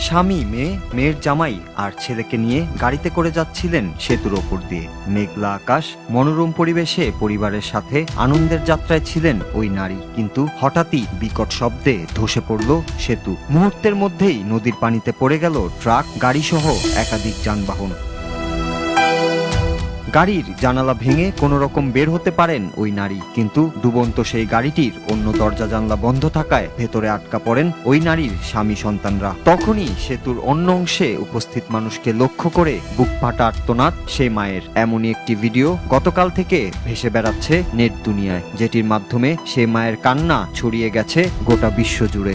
স্বামী, মেয়ে, মেয়ের জামাই আর ছেলেকে নিয়ে গাড়িতে করে যাচ্ছিলেন সেতুর ওপর দিয়ে। মেঘলা আকাশ, মনোরম পরিবেশে পরিবারের সাথে আনন্দের যাত্রায় ছিলেন ওই নারী। কিন্তু হঠাৎই বিকট শব্দে ধসে পড়ল সেতু। মুহূর্তের মধ্যেই নদীর পানিতে পড়ে গেল ট্রাক গাড়ি সহ একাধিক যানবাহন। গাড়ির জানালা ভেঙে কোনো রকম বের হতে পারেন ওই নারী। কিন্তু ডুবন্ত সেই গাড়িটির অন্য দরজা জানলা বন্ধ থাকায় ভেতরে আটকা পড়েন ওই নারীর স্বামী সন্তানরা। তখনই সেতুর অন্য অংশে উপস্থিত মানুষকে লক্ষ্য করে বুক ফাটা আর্তনাদ সেই মায়ের। এমনই একটি ভিডিও গতকাল থেকে ভেসে বেড়াচ্ছে নেট দুনিয়ায়, যেটির মাধ্যমে সে মায়ের কান্না ছড়িয়ে গেছে গোটা বিশ্ব জুড়ে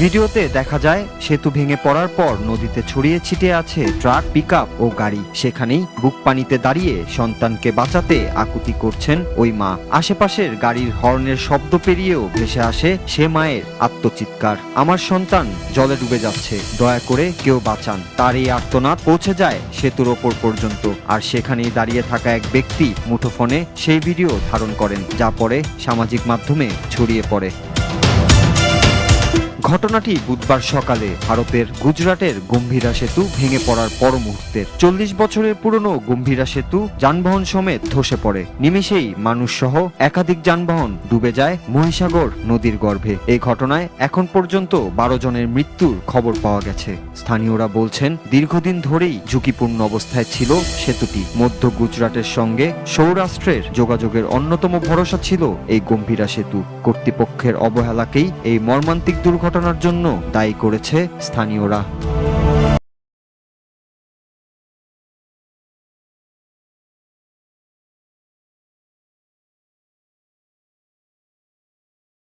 ভিডিওতে দেখা যায়, সেতু ভেঙে পড়ার পর নদীতে ছড়িয়ে ছিটিয়ে আছে ট্রাক, পিকআপ ও গাড়ি। সেখানেই বুক পানিতে দাঁড়িয়ে সন্তানকে বাঁচাতে আকুতি করছেন ওই মা। আশেপাশের গাড়ির হর্নের শব্দ পেরিয়েও ভেসে আসে সে মায়ের আত্মচিৎকার। আমার সন্তান জলে ডুবে যাচ্ছে, দয়া করে কেউ বাঁচান। তার এই আর্তনাদ পৌঁছে যায় সেতুর ওপর পর্যন্ত। আর সেখানেই দাঁড়িয়ে থাকা এক ব্যক্তি মুঠোফোনে সেই ভিডিও ধারণ করেন, যা পরে সামাজিক মাধ্যমে ছড়িয়ে পড়ে। ঘটনাটি বুধবার সকালে ভারতের গুজরাটের গম্ভীরা সেতু ভেঙে পড়ার পর মুহূর্তের চল্লিশ বছরের পুরনো গম্ভীরা সেতু যানবাহন সমেত ধসে পড়ে। নিমেষেই মানুষ সহ একাধিক যানবাহন ডুবে যায় মহিসাগর নদীর গর্ভে। এই ঘটনায় এখন পর্যন্ত বারো জনের মৃত্যুর খবর পাওয়া গেছে। স্থানীয়রা বলছেন, দীর্ঘদিন ধরেই ঝুঁকিপূর্ণ অবস্থায় ছিল সেতুটি। মধ্য গুজরাটের সঙ্গে সৌরাষ্ট্রের যোগাযোগের অন্যতম ভরসা ছিল এই গম্ভীরা সেতু। কর্তৃপক্ষের অবহেলাকেই এই মর্মান্তিক দুর্ঘটনার জন্য দায়ী করেছে স্থানীয়রা।